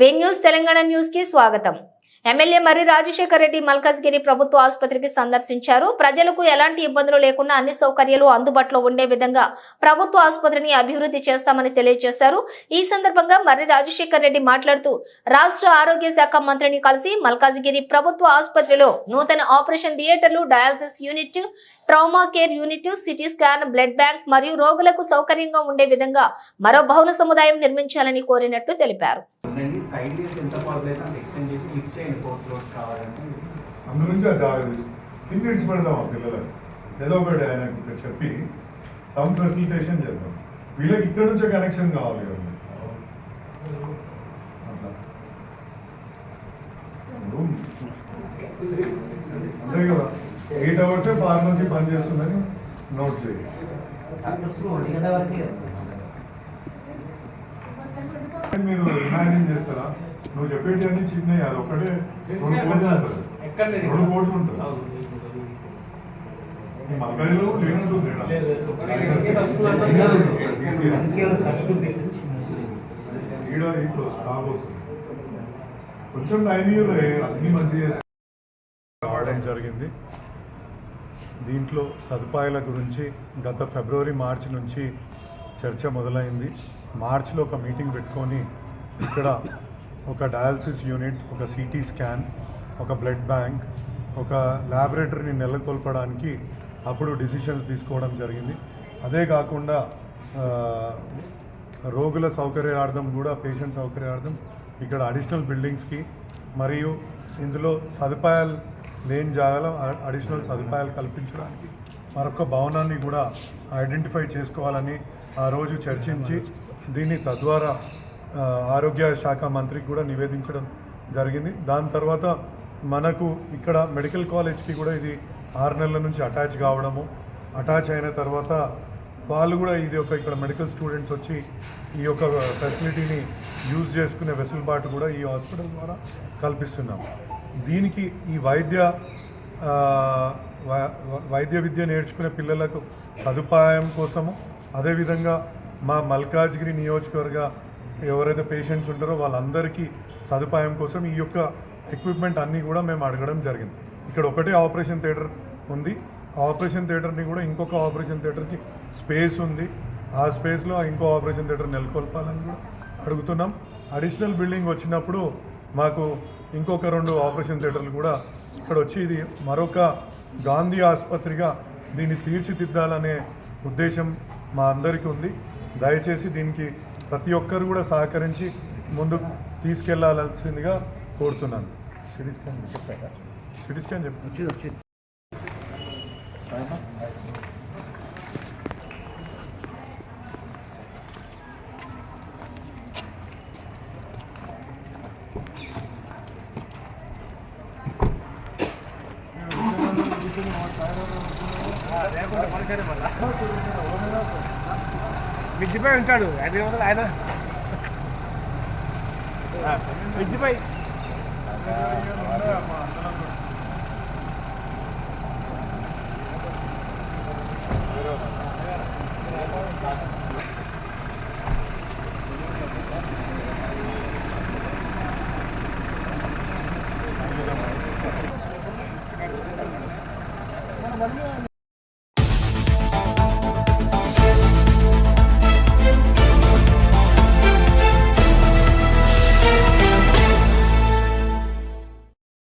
వే news Telangana న్యూస్కి స్వాగతం. MLA Marri Rajasekhara Reddy Malkajgiri ప్రభుత్వ ఆసుపత్రికి సందర్శించారు. ప్రజలకు ఎలాంటి ఇబ్బందులు లేకుండా అన్ని సౌకర్యాలు అందుబాటులో ఉండే విధంగా ప్రభుత్వ ఆసుపత్రిని అభివృద్ధి చేస్తామని తెలియజేశారు. ఈ సందర్భంగా మర్రి రాజశేఖర రెడ్డి మాట్లాడుతూ రాష్ట్ర ఆరోగ్య శాఖ మంత్రిని కలిసి మల్కాజిగిరి ప్రభుత్వ ఆసుపత్రిలో నూతన ఆపరేషన్ థియేటర్లు dialysis unit trauma care unit CT scan blood bank మరియు రోగులకు సౌకర్యంగా ఉండే విధంగా మరో బహుళ సముదాయం నిర్మించాలని కోరినట్లు తెలిపారు. ఫోర్ ఫ్లోర్స్ కావాలంటే అందు నుంచి ఆ జాగా తీసు కింద పెడదాం ఆ పిల్లలకు ఏదో ఒకటి ఆయన ఇక్కడ చెప్పి సమ్ ఫెసిలిటేషన్ చేద్దాం. వీళ్ళకి ఇక్కడ నుంచే కనెక్షన్ కావాలి కదా అంతే కదా ఎయిట్ అవర్సే ఫార్మసీ పనిచేస్తుందని నోట్ చేయాలి మీరు ఇమాజిన్ చేస్తారా? నువ్వు చెప్పేటి అన్ని చిన్నవి అది ఒకటే రెండు కోట్లు ఉంటుంది రెండు కోట్లు మల్కాయిలో లేనట్టుంది ఈడ. ఇప్పుడు స్టాప్ అవుతుంది. కొంచెం టైం అన్ని చేస్తారు రావడం జరిగింది? దీంట్లో సదుపాయాల గురించి గత ఫిబ్రవరి మార్చి నుంచి చర్చ మొదలైంది. మార్చిలో ఒక మీటింగ్ పెట్టుకొని ఇక్కడ ఒక డయాలసిస్ యూనిట్ ఒక సిటీ స్కాన్ ఒక బ్లడ్ బ్యాంక్ ఒక ల్యాబొరేటరీని నెలకొల్పడానికి అప్పుడు డిసిషన్స్ తీసుకోవడం జరిగింది. అదే కాకుండా రోగుల సౌకర్యార్థం కూడా పేషెంట్ సౌకర్యార్థం ఇక్కడ అడిషనల్ బిల్డింగ్స్కి మరియు ఇందులో సదుపాయాలు లేని జాగాలో అడిషనల్ సదుపాయాలు కల్పించడానికి మరొక భవనాన్ని కూడా ఐడెంటిఫై చేసుకోవాలని ఆ రోజు చర్చించి దీన్ని తద్వారా ఆరోగ్య శాఖ మంత్రికి కూడా నివేదించడం జరిగింది. దాని తర్వాత మనకు ఇక్కడ మెడికల్ కాలేజ్కి కూడా ఇది ఆరు నెలల నుంచి అటాచ్ కావడము అటాచ్ అయిన తర్వాత వాళ్ళు కూడా ఇది ఒక ఇక్కడ మెడికల్ స్టూడెంట్స్ వచ్చి ఈ యొక్క ఫెసిలిటీని యూజ్ చేసుకునే వెసులుబాటు కూడా ఈ హాస్పిటల్ ద్వారా కల్పిస్తున్నాం. దీనికి ఈ వైద్య వై- వైద్య విద్య నేర్చుకునే పిల్లలకు సదుపాయం కోసము అదేవిధంగా మా మల్కాజ్గిరి నియోజకవర్గ ఎవరైతే పేషెంట్స్ ఉంటారో వాళ్ళందరికీ సదుపాయం కోసం ఈ యొక్క ఎక్విప్మెంట్ అన్నీ కూడా మేము అడగడం జరిగింది. ఇక్కడ ఒకటే ఆపరేషన్ థియేటర్ ఉంది. ఆ ఆపరేషన్ థియేటర్ని కూడా ఇంకొక ఆపరేషన్ థియేటర్కి స్పేస్ ఉంది. ఆ స్పేస్లో ఇంకో ఆపరేషన్ థియేటర్ నెలకొల్పాలని కూడా అడుగుతున్నాం. అడిషనల్ బిల్డింగ్ వచ్చినప్పుడు మాకు ఇంకొక రెండు ఆపరేషన్ థియేటర్లు కూడా ఇక్కడ వచ్చి ఇది మరొక గాంధీ ఆసుపత్రిగా దీన్ని తీర్చిదిద్దాలనే ఉద్దేశం మా అందరికీ ఉంది. దయచేసి దీనికి ప్రతి ఒక్కరు కూడా సహకరించి ముందుకు తీసుకెళ్ళాల్సిందిగా కోరుతున్నాను. సిటీ స్కాన్ చెప్పారా? సిటీ స్కాన్ చెప్పాను వచ్చింది వచ్చింది విద్యపై ఉంటాడు అది ఉండదు ఆయన విద్యపై